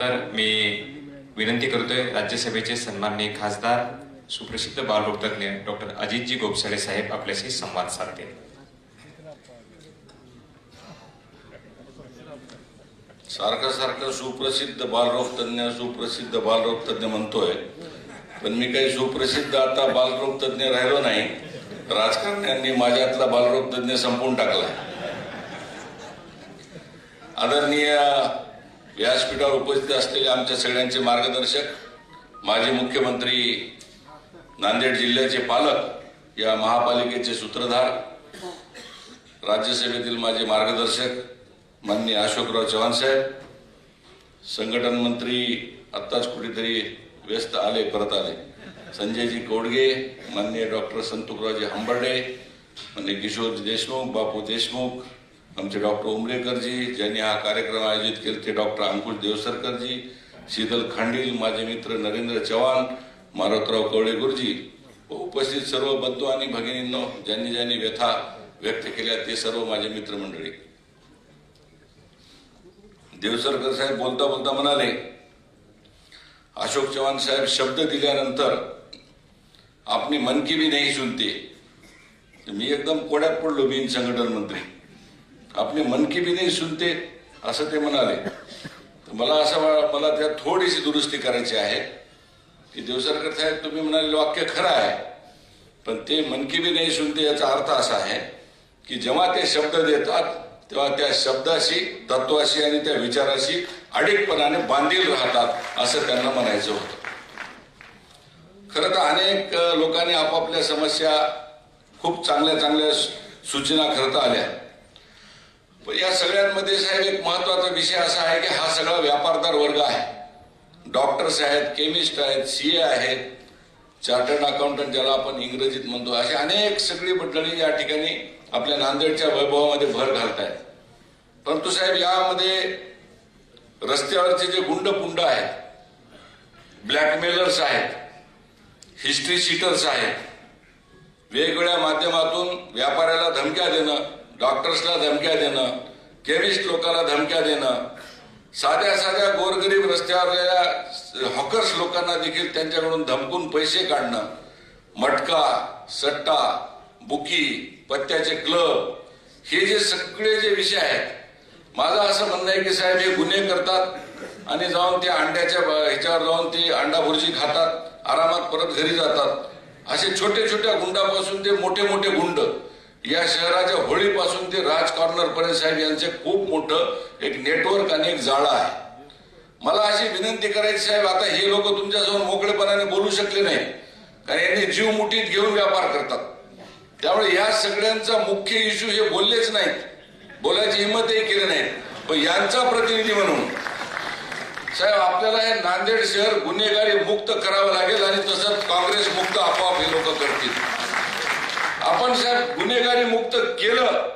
तर मी विनंती करतोय राज्यसभेचे सन्माननीय खासदार सुप्रसिद्ध बालरोगतज्ञ डॉक्टर अजितजी गोपसडे साहेब आपल्याशी संवाद साधतील. सारखं सारखं सुप्रसिद्ध बालरोगतज्ञ सुप्रसिद्ध बालरोगतज्ञ म्हणतोय. पण मी काही सुप्रसिद्ध आता बालरोगतज्ञ राहिलो नाही. राजकारण्यांनी माझ्यातला बालरोगतज्ञ संपवून टाकला आदरणीय व्यासपीठावर उपस्थित असलेले आमच्या सगळ्यांचे मार्गदर्शक माजी मुख्यमंत्री नांदेड जिल्ह्याचे पालक या महापालिकेचे सूत्रधार राज्यसभेतील माझे मार्गदर्शक माननीय अशोकराव चव्हाण साहेब संघटन मंत्री आत्ताच कुठेतरी व्यस्त आले परत आले. संजयजी कोडगे माननीय डॉक्टर संतुकरावजी हंबर्डे माननीय किशोरजी देशमुख बापू देशमुख आमचे डॉक्टर उमरेकरजी ज्यांनी हा कार्यक्रम आयोजित केला ते डॉक्टर अंकुश देवसरकरजी शीतल खांडील माझे मित्र नरेंद्र चव्हाण मारुतराव कवळे गुरुजी व उपस्थित सर्व बंधू आणि भगिनींनो ज्यांनी ज्यांनी व्यथा व्यक्त केल्या ते सर्व माझे मित्रमंडळी. देवसरकर साहेब बोलता बोलता म्हणाले अशोक चव्हाण साहेब शब्द दिल्यानंतर आपली मन की भी नाही सुनते. मी एकदम कोड्यात पडलो बिन संघटन मंत्री. आपली मन की भी नाही सुनते असं ते म्हणाले. तर मला असं मला त्यात थोडीशी दुरुस्ती करायची आहे. की देवसरकर साहेब तुम्ही म्हणाले वाक्य खरं आहे. पण ते मन की भी नाही सुनते याचा अर्थ असा आहे की जेव्हा ते शब्द देतात तेव्हा त्या शब्दाशी तत्वाशी आणि त्या विचाराशी अडीकपणाने बांधील राहतात असं त्यांना म्हणायचं होतं. खरं तर अनेक लोकांनी आपापल्या समस्या खूप चांगल्या चांगल्या सूचना खरं तर आल्या. पण या सगळ्यांमध्ये साहेब एक महत्त्वाचा विषय असा आहे की हा सगळा व्यापारदार वर्ग आहे. डॉक्टर्स आहेत केमिस्ट आहेत सीए आहेत चार्टर्ड अकाउंटंट ज्याला आपण इंग्रजीत म्हणतो अशी अनेक सगळी मंडळी या ठिकाणी आपल्या नांदेडच्या वैभवामध्ये भर घालत आहेत परंतु साहेब यामध्ये रस्त्यावरचे जे गुंड पुंड आहेत ब्लॅकमेलर्स आहेत हिस्ट्री शीटर्स आहेत वेगवेगळ्या माध्यमातून व्यापाऱ्याला धमक्या देणं डॉक्टर्सला धमक्या देणं केमिस्ट लोकांना धमक्या देणं साध्या साध्या गोरगरीब रस्त्यावरल्या हॉकर्स लोकांना देखील त्यांच्याकडून धमकून पैसे काढणं मटका सट्टा बुकी पत्त्याचे क्लब हे जे सगळे जे विषय आहेत माझं असं म्हणणं आहे की साहेब हे गुन्हे करतात आणि जाऊन ते अंड्याच्या ह्याच्यावर जाऊन ते अंडा भुर्जी खातात आरामात परत घरी जातात. असे छोटे छोट्या गुंडापासून ते मोठे मोठे गुंड. या शहराच्या होळीपासून ते राज कॉर्नर पर्यंत साहेब यांचे खूप मोठं एक नेटवर्क आणि एक जाळं आहे. मला अशी विनंती करायची साहेब आता हे लोक तुमच्यासमोर मोकळेपणाने बोलू शकले नाही. कारण यांनी जीव मुठीत घेऊन व्यापार करतात. त्यामुळे या सगळ्यांचा मुख्य इश्यू हे बोललेच नाहीत. बोलायची हिंमतही केली नाही पण यांचा प्रतिनिधी म्हणून. साहेब आपल्याला हे नांदेड शहर गुन्हेगारी मुक्त करावं लागेल आणि तसंच काँग्रेस मुक्त आपोआप हे लोक करतील. आपण साहेब गुन्हेगारी मुक्त केलं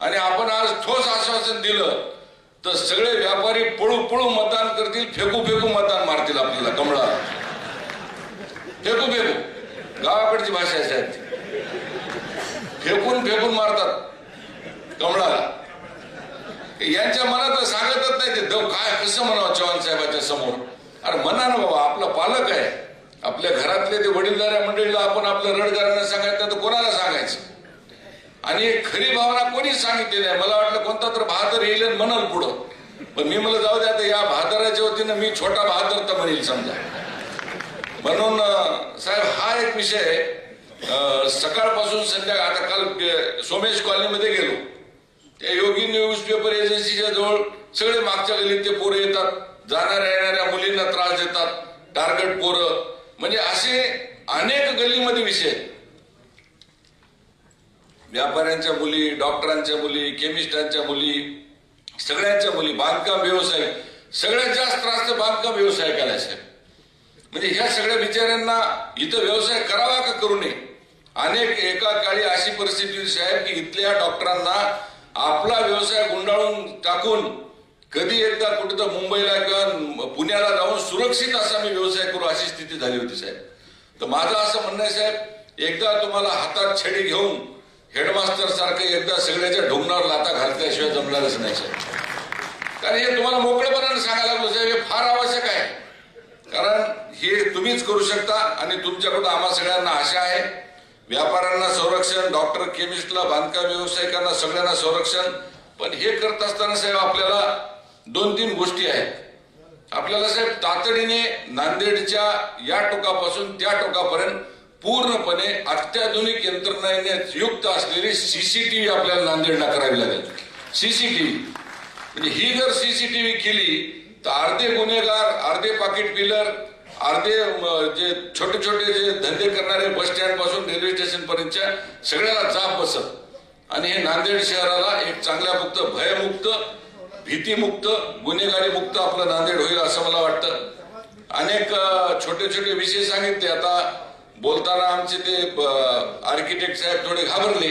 आणि आपण आज ठोस आश्वासन दिलं तर सगळे व्यापारी पळू पळू मतदान करतील फेकू फेकू मतदान मारतील आपल्याला कमळा फेकू फेकू. गावाकडची भाषा आहे फेकून फेकून मारतात कमळाला. यांच्या मनात सांगतच नाही ते. दव काय कसं म्हणावं चव्हाण साहेबाच्या समोर? अरे म्हणा ना बाबा आपला पालक आहे. आपल्या घरातले ते वडीलधाऱ्या मंडळीला आपण आपलं रडगारांना सांगायचं तर कोणाला सांगायचं? आणि एक खरी भावना कोणीच सांगितली नाही. मला वाटलं कोणता तर बहादर येईल म्हणल म्हणाल पुढं. पण मी मला जाऊ द्या या बहादराच्या वतीनं मी छोटा बहादर तर म्हणेल समजा. म्हणून साहेब हा एक विषय सकाळपासून संध्याकाळ आता काल सोमेश कॉलनीमध्ये गेलो. त्या योगी न्यूज पेपर एजन्सीच्या जवळ सगळे मागच्या गलीत ते पोरं येतात. जाणाऱ्या येणाऱ्या मुलींना त्रास देतात. टार्गेट पोरं म्हणजे असे अनेक गल्लीमध्ये विषय आहेत. व्यापाऱ्यांच्या मुली डॉक्टरांच्या मुली केमिस्टांच्या मुली सगळ्यांच्या मुली बांधकाम व्यवसाय सगळ्यात जास्त त्रास बांधकाम व्यवसाय आहे साहेब म्हणजे ह्या सगळ्या बिचाऱ्यांना इथं व्यवसाय करावा का करू नये अनेक एका काळी अशी परिस्थिती साहेब की इथल्या डॉक्टरांना आपला व्यवसाय गुंडाळून टाकून कधी एकदा कुठं तर मुंबईला किंवा पुण्याला जाऊन सुरक्षित असा मी व्यवसाय करू अशी स्थिती झाली होती साहेब. तर माझं असं म्हणणं आहे साहेब एकदा तुम्हाला हातात छडी घेऊन हेडमास्टर सारखं एकदा सगळ्याच्या ढोंगणावर लाता घातल्याशिवाय जमणारच नाही साहेब. कारण हे तुम्हाला मोकळेपणाने सांगायला लागलो साहेब हे फार आवश्यक आहे. कारण हे तुम्हीच करू शकता आणि तुमच्याकडून आम्हा सगळ्यांना आशा आहे. व्यापाऱ्यांना संरक्षण डॉक्टर केमिस्टला बांधकाम व्यावसायिकांना सगळ्यांना संरक्षण. पण हे करत असताना साहेब आपल्याला दोन तीन गोष्टी आहेत. आपल्याला साहेब तातडीने नांदेडच्या या टोकापासून त्या टोकापर्यंत पूर्णपणे अत्याधुनिक यंत्रणेने युक्त असलेली सीसीटीव्ही आपल्याला नांदेडला करावी लागेल. सीसीटीव्ही म्हणजे ही जर सीसीटीव्ही केली तर अर्धे गुन्हेगार अर्धे पाकिट पिलर अर्धे जे छोटे छोटे जे धंदे करणारे बस स्टँडपासून रेल्वे स्टेशन पर्यंतच्या सगळ्याला जाप बसत. आणि हे नांदेड शहराला एक चांगल्या मुक्त भयमुक्त भीतीमुक्त गुन्हेगारी मुक्त आपलं नांदेड होईल असं मला वाटतं. अनेक छोटे छोटे विषय सांगितले. आता बोलताना आमचे ते आर्किटेक्ट साहेब थोडे घाबरले.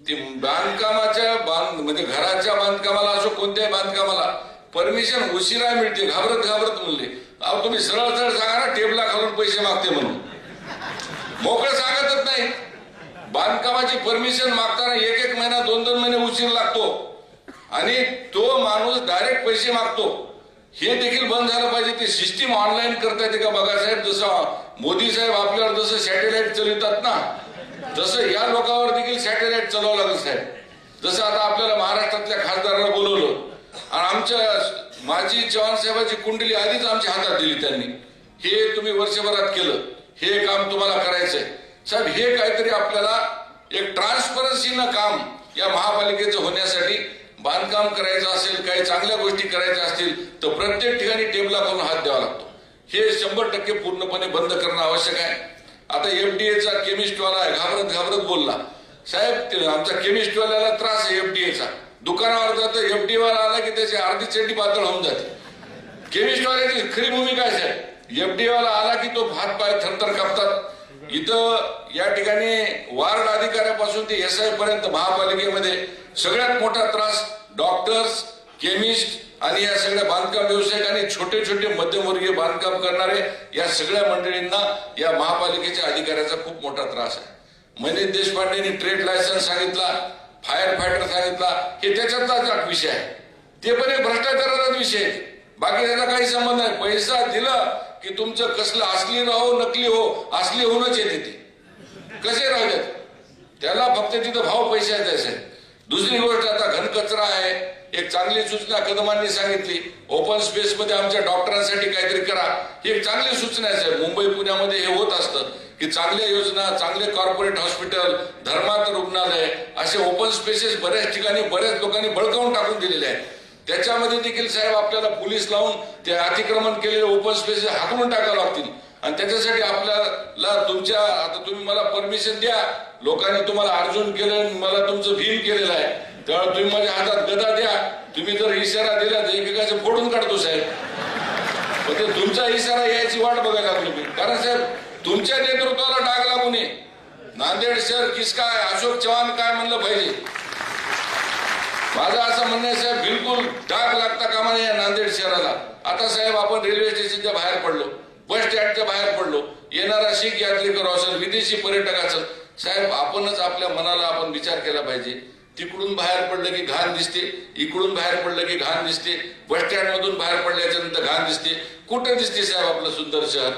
ते बांधकामाच्या बांध म्हणजे घराच्या बांधकामाला असो कोणत्याही बांधकामाला परमिशन उशिरा मिळते. घाबरत घाबरत म्हणले. अहो तुम्ही सरळ सरळ सांगा ना टेबला खालून पैसे मागते म्हणून. मोकळं सांगतच नाही. बांधकामाची परमिशन मागताना एक एक महिना दोन दोन महिने उशीर लागतो. आणि तो माणूस डायरेक्ट पैसे मागतो. हे देखील बंद झालं पाहिजे. ते सिस्टीम ऑनलाईन करता येते का बघा साहेब. जसं मोदी साहेब आपल्यावर जसं सॅटेलाइट चालवतात ना तसं या लोकांवर देखील सॅटेलाइट चालवावं लागेल साहेब. जसं आता आपल्याला महाराष्ट्रातल्या खासदारांना बोलवलं. आणि आमच्या माजी चव्हाण साहेबाची कुंडली आधीच आमच्या हातात दिली त्यांनी. हे तुम्ही वर्षभरात केलं. हे काम तुम्हाला करायचंय. साहेब हे काहीतरी आपल्याला एक ट्रान्सपरन्सीनं काम या महापालिकेचं होण्यासाठी बांधकाम करायचं असेल काही चांगल्या गोष्टी करायच्या असतील तर प्रत्येक ठिकाणी टेबला करून हात द्यावा लागतो. हे शंभर टक्के पूर्णपणे बंद करणं आवश्यक आहे. आता एफडीएचा केमिस्टवाला घाबरत घाबरत बोलला साहेब आमचा केमिस्टवाल्याला त्रास आहे एफडीएचा दुकानावर जातो एफडीएवाला आला की त्याची अर्धी चेंडी पातळ होऊन जाते. केमिस्टवाल्याची खरी भूमिका आहे साहेब? एफडी आला की तो हात पाय थरथर कापतात. इथं या ठिकाणी वार्ड अधिकाऱ्यापासून ते एस आय पर्यंत महापालिकेमध्ये सगळ्यात मोठा त्रास डॉक्टर्स केमिस्ट आणि या सगळ्या बांधकाम व्यावसायिक आणि छोटे छोटे मध्यमवर्गीय बांधकाम करणारे या सगळ्या मंडळींना या महापालिकेच्या अधिकाऱ्याचा खूप मोठा त्रास आहे. मनीष देशपांडेंनी ट्रेड लायसन्स सांगितला फायर फायटर सांगितला हे त्याच्यातलाच विषय आहे. ते पण एक भ्रष्टाचाराचाच विषय आहे. बाकी त्याला काही संबंध नाही. पैसा दिला की तुमचं कसलं असली राहो नकली हो असली होऊनच येते ते. कसे राहू त्याला फक्त तिथं भाव पैसे आहे दुसरी गोष्ट आता घनकचरा आहे. एक चांगली सूचना कदमांनी सांगितली. ओपन स्पेस मध्ये आमच्या डॉक्टरांसाठी काहीतरी करा. ही एक चांगली सूचना आहे साहेब. मुंबई पुण्यामध्ये हे होत असतं की चांगल्या योजना चांगले कॉर्पोरेट हॉस्पिटल धर्मात रुग्णालय असे ओपन स्पेसेस बऱ्याच ठिकाणी बऱ्याच लोकांनी बळकावून टाकून दिलेले आहेत. त्याच्यामध्ये देखील साहेब आपल्याला पोलीस लावून ते अतिक्रमण केलेले ओपन स्पेसेस हाकलून टाकावं लागतील. आणि त्याच्यासाठी आपल्याला तुमच्या आता तुम्ही मला परमिशन द्या. लोकांनी तुम्हाला अर्जुन केलं आणि मला तुमचं भीम केलेलं आहे. तेव्हा तुम्ही माझ्या हातात गदा द्या. तुम्ही जर इशारा दिला तर एकेकाचे फोडून काढतो साहेब. पण ते तुमचा इशारा यायची वाट बघायला लागलो मी. कारण साहेब तुमच्या नेतृत्वाला डाग लागू नये नांदेड शहर किस काय अशोक चव्हाण काय म्हणलं पाहिजे? माझं असं म्हणणं आहे साहेब बिलकुल डाग लागता कामा नये नांदेड शहराला. आता साहेब आपण रेल्वे स्टेशनच्या बाहेर पडलो. बस स्टँडच्या बाहेर पडलो. येणारा शीख यात्रेकरू असेल विदेशी पर्यटक साहेब आपणच आपल्या मनाला आपण विचार केला पाहिजे. तिकडून बाहेर पडलं की घाण दिसते इकडून बाहेर पडलं की घाण दिसते बस स्टँडमधून बाहेर पडल्याच्या नंतर घाण दिसते. कुठं दिसते साहेब आपलं सुंदर शहर?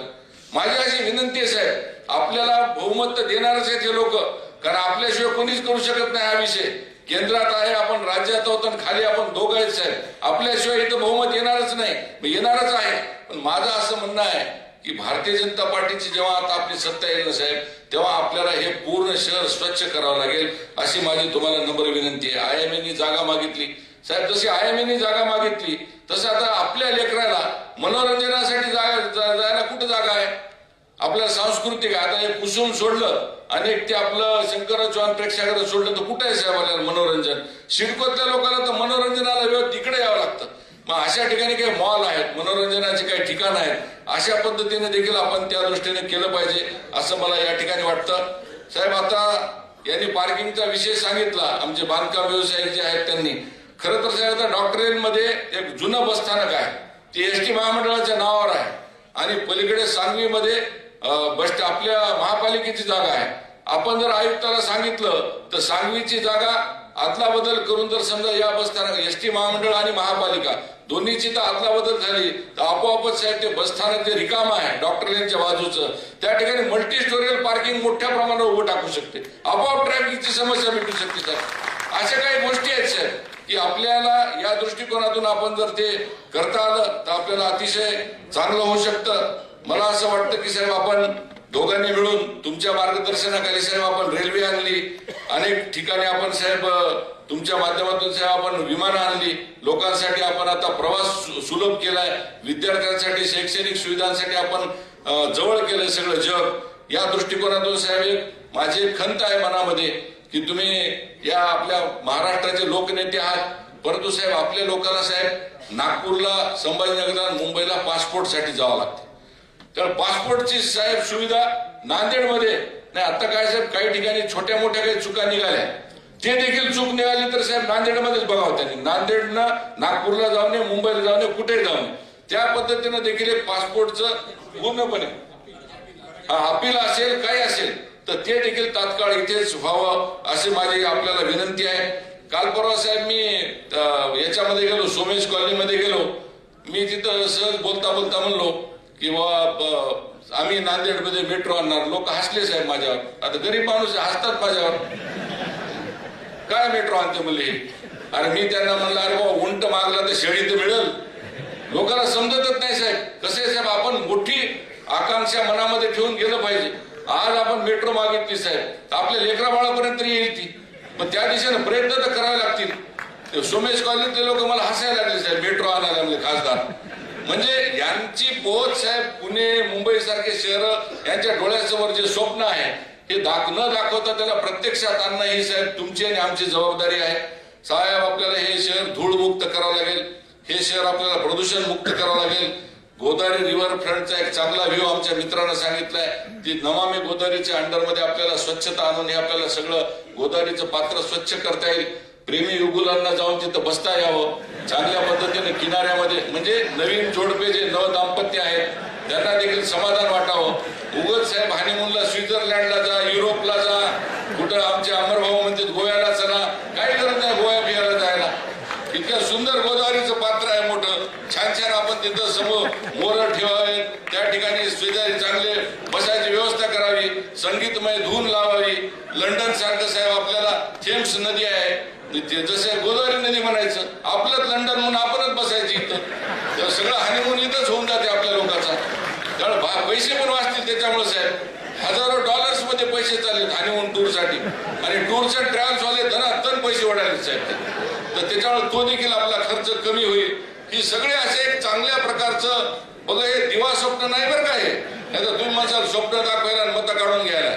माझी अशी विनंती आहे साहेब आपल्याला बहुमत तर देणारच आहेत हे लोक कारण आपल्याशिवाय कोणीच करू शकत नाही हा विषय. केंद्रात आहे आपण राज्यात आहोत आणि खाली आपण दोघं आहेत साहेब. आपल्याशिवाय इथं बहुमत येणारच नाही. येणारच आहे. पण माझं असं म्हणणं आहे की भारतीय जनता पार्टीची जेव्हा आता आपली सत्ता येईल ना साहेब तेव्हा आपल्याला हे पूर्ण शहर स्वच्छ करावं लागेल अशी माझी तुम्हाला नम्र विनंती आहे. आय एम जागा मागितली. साहेब जशी आय एम जागा मागितली तसं आता आपल्या लेकराला मनोरंजनासाठी जागा जायला कुठं जागा आहे? आपल्या सांस्कृतिक आहे. आता हे कुसुम सोडलं अनेक ते आपलं शंकर प्रेक्षाकडे सोडलं तर कुठे आहे साहेब आपल्याला मनोरंजन? शिडकोतल्या लोकांना तर मनोरंजनाला वेळ तिकडे यावं लागतं मग अशा ठिकाणी काही मॉल आहेत मनोरंजनाचे काही ठिकाण आहेत अशा पद्धतीने देखील आपण त्या दृष्टीने केलं पाहिजे असं मला या ठिकाणी वाटतं. साहेब आता यांनी पार्किंगचा विषय सांगितला आमचे बांधकाम व्यावसायिक जे आहेत त्यांनी. खरं तर साहेब आता डॉक्टरेनमध्ये एक जुनं बसस्थानक आहे. ते एस टी महामंडळाच्या नावावर आहे. आणि पलीकडे सांगवीमध्ये बस आपल्या महापालिकेची जागा आहे. आपण जर आयुक्ताला सांगितलं तर सांगवीची जागा आदला बदल करून जर समजा या बसस्थानक एस टी महामंडळ आणि महापालिका दोन्हीची तर आदला बदल झाली तर आपोआपच साहेब ते बसस्थानक जे रिकाम आहे डॉक्टरांच्या बाजूचं त्या ठिकाणी मल्टी स्टोरेज पार्किंग मोठ्या प्रमाणावर उभं टाकू शकते. आपोआप ट्रॅफिकची समस्या मिटू शकते साहेब. अशा काही गोष्टी आहेत साहेब की आपल्याला या दृष्टिकोनातून आपण जर ते करता आलं तर आपल्याला अतिशय चांगलं होऊ शकतं. मला असं वाटतं की साहेब आपण दोघांनी मिळून तुमच्या मार्गदर्शनाखाली साहेब आपण रेल्वे आणली अनेक ठिकाणी आपण साहेब तुमच्या माध्यमातून साहेब आपण विमानं आणली. लोकांसाठी आपण आता प्रवास सुलभ केलाय. विद्यार्थ्यांसाठी शैक्षणिक सुविधांसाठी आपण जवळ केलंय सगळं जग. या दृष्टिकोनातून साहेब एक माझी एक खंत आहे मनामध्ये की तुम्ही या आपल्या महाराष्ट्राचे लोकनेते आहात. परंतु साहेब आपल्या लोकांना साहेब नागपूरला संभाजीनगरला मुंबईला पासपोर्टसाठी जावं लागतं. तर पासपोर्टची साहेब सुविधा नांदेडमध्ये. नाही आता काय साहेब काही ठिकाणी छोट्या मोठ्या काही चुका निघाल्या. ते देखील चूक निघाली तर साहेब नांदेडमध्येच बघावं त्यांनी. नांदेडनं नागपूरला जाऊ नये मुंबईला जाऊ नये कुठेही जाऊ नये त्या पद्धतीनं देखील एक पासपोर्टचं पूर्णपणे अपील असेल काही असेल तर ते देखील तात्काळ इथेच व्हावं अशी माझी आपल्याला विनंती आहे. काल परवा साहेब मी याच्यामध्ये गेलो सोमेश कॉलनीमध्ये गेलो. मी तिथं सहज बोलता बोलता म्हणलो किंवा आम्ही नांदेडमध्ये मेट्रो आणणार. लोक हसले साहेब माझ्यावर. आता गरीब माणूस हसतात माझ्यावर. काय मेट्रो आणते म्हणले अरे मी त्यांना म्हणलं अरे बाबा उंट मागला तर शेळी तर मिळेल. लोकांना समजतच नाही साहेब. कसे साहेब आपण मोठी आकांक्षा मनामध्ये ठेवून गेलं पाहिजे. आज आपण मेट्रो मागितली साहेब. तर आपल्या लेकरा बाळापर्यंत तरी येईल ती. पण त्या दिशेने प्रयत्न तर करावे लागतील. सोमेश कॉलनीतले लोक मला हसायला लागले साहेब. मेट्रो आणायला लागले खासदार. म्हणजे यांची पोहोच साहेब पुणे मुंबई सारखे शहर यांच्या डोळ्यासमोर जे स्वप्न आहे हे दाख न दाखवता त्याला प्रत्यक्षात आणणं ही साहेब तुमची आणि आमची जबाबदारी आहे. साहेब आपल्याला हे शहर धूळमुक्त करावं लागेल. हे शहर आपल्याला प्रदूषण मुक्त करावं लागेल. गोदावरी रिव्हर फ्रंटचा एक चांगला व्ह्यू आमच्या मित्रानं सांगितलाय. ती नमामी गोदावरीच्या अंडरमध्ये आपल्याला स्वच्छता आणून हे आपल्याला सगळं गोदावरीचं पात्र स्वच्छ करता येईल. प्रेमी युगुलांना जाऊन तिथं बसता यावं. चांगल्या पद्धतीने किनाऱ्यामध्ये म्हणजे नवीन जोडपे जे नव दाम्पत्य आहेत त्यांना देखील समाधान वाटावं. उगत साहेब हानिमूनला स्वित्झर्लंडला जा युरोपला जा कुठं आमचे अमरभाऊ म्हणतात गोव्याला चला काही गरज नाही गोव्या बिहारला जायला इतकं सुंदर गोदावरीचं पात्र आहे मोठं छान छान आपण तिथं समोर मोर ठेवावे त्या ठिकाणी शेजारी चांगले बसायची व्यवस्था करावी संगीतमय धून लावावी लंडन सारखं साहेब आपल्याला थेम्स नदी आहे ते जसं गोदावरी नदी म्हणायचं आपलंच लंडन म्हणून आपणच बसायची इथं. सगळं हानिमून इथंच होऊन जाते आपल्या लोकांचा. त्यामुळे पैसे पण वाचतील त्याच्यामुळे साहेब. हजारो डॉलर्समध्ये पैसे चालले हानिमून टूरसाठी आणि टूरचे ट्रॅव्हल्स वाले धनातन पैसे वाढायचे साहेब. ते. तर त्याच्यामुळे तो देखील आपला खर्च कमी होईल. ही सगळे असे एक चांगल्या प्रकारचं बोलतो हे दिवा स्वप्न नाही बरं काय नाही तर तुम्ही माझं स्वप्न दाखवायला आणि मतं काढून घ्यायला.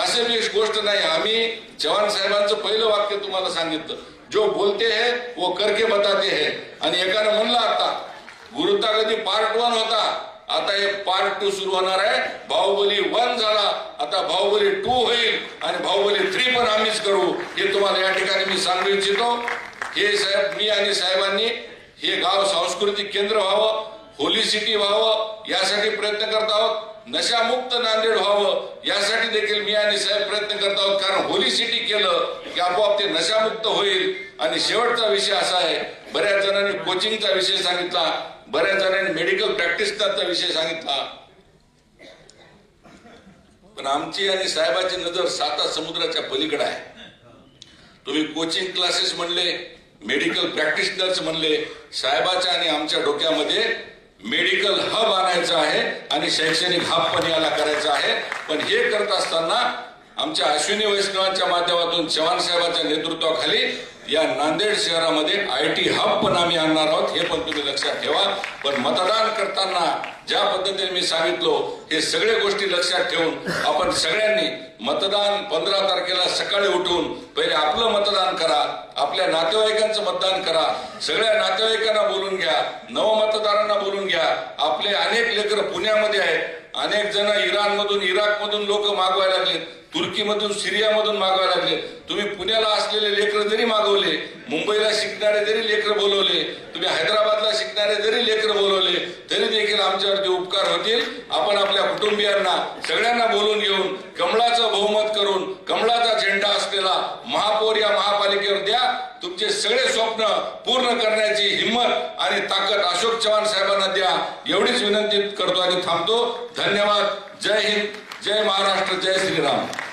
असे मी गोष्ट नाही. आम्ही चव्हाण साहेबांचं पहिलं वाक्य तुम्हाला सांगितलं. जो बोलते है वो करके बताते है. आणि एकाने म्हणलं आता गुरुता कधी पार्ट वन होता. आता हे पार्ट टू सुरू होणार आहे. बाहुबली वन झाला. आता बाहुबली टू होईल. आणि बाहुबली थ्री पण आम्हीच करू. हे तुम्हाला या ठिकाणी मी सांगू इच्छितो. हे साहेब मी आणि साहेबांनी हे गाव सांस्कृतिक केंद्र व्हावं. होली सिटी व्हावं यासाठी प्रयत्न करत आहोत. नशामुक्त नांदेड व्हावं यासाठी देखील मी आणि साहेब प्रयत्न करत आहोत. कारण होली सिटी केलं की आपोआप ते नशामुक्त होईल. आणि शेवटचा विषय असा आहे बऱ्याच जणांनी कोचिंगचा विषय सांगितला बऱ्याच जणांनी मेडिकल प्रॅक्टिसचा विषय सांगितला. पण आमची आणि साहेबाची नजर साता समुद्राच्या पलीकडे आहे. तुम्ही कोचिंग क्लासेस म्हणले मेडिकल प्रॅक्टिशनर्स म्हणले साहेबाच्या आणि आमच्या डोक्यामध्ये मेडिकल हब आणायचं आहे आणि शैक्षणिक हब पण याला करायचं आहे. पण हे करत असताना आमच्या अश्विनी वैष्णवांच्या माध्यमातून चव्हाण साहेबांच्या नेतृत्वाखाली या नांदेड शहरामध्ये आय टी हब पण आम्ही आणणार आहोत. हे पण तुम्ही लक्षात ठेवा. पण मतदान करताना ज्या पद्धतीने मी सांगितलो हे सगळे गोष्टी लक्षात ठेवून आपण सगळ्यांनी मतदान पंधरा तारखेला सकाळी उठून पहिले आपलं मतदान करा. आपल्या नातेवाईकांचं मतदान करा. सगळ्या नातेवाईकांना बोलून घ्या. नवमतदारांना बोलून घ्या. आपले अनेक लेकर पुण्यामध्ये आहेत. अनेक जण इराण मधून इराक मधून लोक मागवायला लागले तुर्कीमधून सिरियामधून मागवायला लागले तुम्ही पुण्याला असलेले लेकर जरी मागवले मुंबईला शिकणारे जरी लेकर बोलवले तुम्ही हैदराबादला शिकणारे जरी लेकर बोलवले तरी देखील आमच्यावरती उपकार होतील. आपण आपल्या कुटुंबियांना सगळ्यांना बोलून घेऊन कमळाचं बहुमत करून कमळाचा झेंडा असलेला महापौर या महापालिकेवर द्या सगळे स्वप्न पूर्ण करण्याची हिंमत आणि ताकद अशोक चव्हाण साहेबांना द्या. एवढीच विनंती करतो आणि थांबतो. धन्यवाद. जय हिंद. जय महाराष्ट्र. जय श्रीराम.